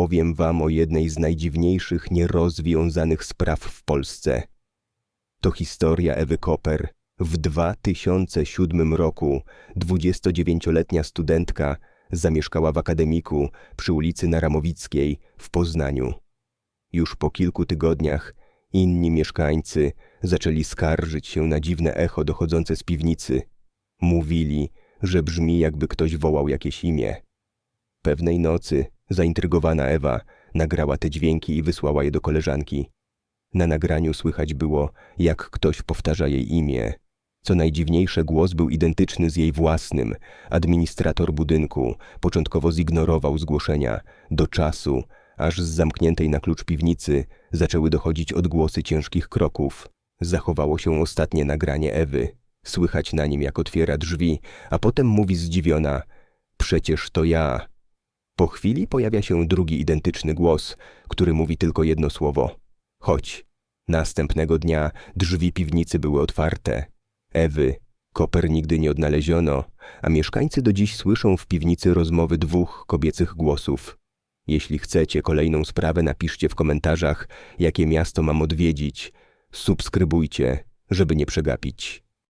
Powiem wam o jednej z najdziwniejszych nierozwiązanych spraw w Polsce. To historia Ewy Koper. W 2007 roku 29-letnia studentka zamieszkała w akademiku przy ulicy Naramowickiej w Poznaniu. Już po kilku tygodniach inni mieszkańcy zaczęli skarżyć się na dziwne echo dochodzące z piwnicy. Mówili, że brzmi jakby ktoś wołał jakieś imię. Pewnej nocy zaintrygowana Ewa nagrała te dźwięki i wysłała je do koleżanki. Na nagraniu słychać było, jak ktoś powtarza jej imię. Co najdziwniejsze, głos był identyczny z jej własnym. Administrator budynku początkowo zignorował zgłoszenia do czasu, aż z zamkniętej na klucz piwnicy zaczęły dochodzić odgłosy ciężkich kroków. Zachowało się ostatnie nagranie Ewy. Słychać na nim, jak otwiera drzwi, a potem mówi zdziwiona: Przecież to ja. Po chwili pojawia się drugi identyczny głos, który mówi tylko jedno słowo: Chodź. Następnego dnia drzwi piwnicy były otwarte. Ewy, Koper nigdy nie odnaleziono, a mieszkańcy do dziś słyszą w piwnicy rozmowy dwóch kobiecych głosów. Jeśli chcecie kolejną sprawę, napiszcie w komentarzach, jakie miasto mam odwiedzić. Subskrybujcie, żeby nie przegapić.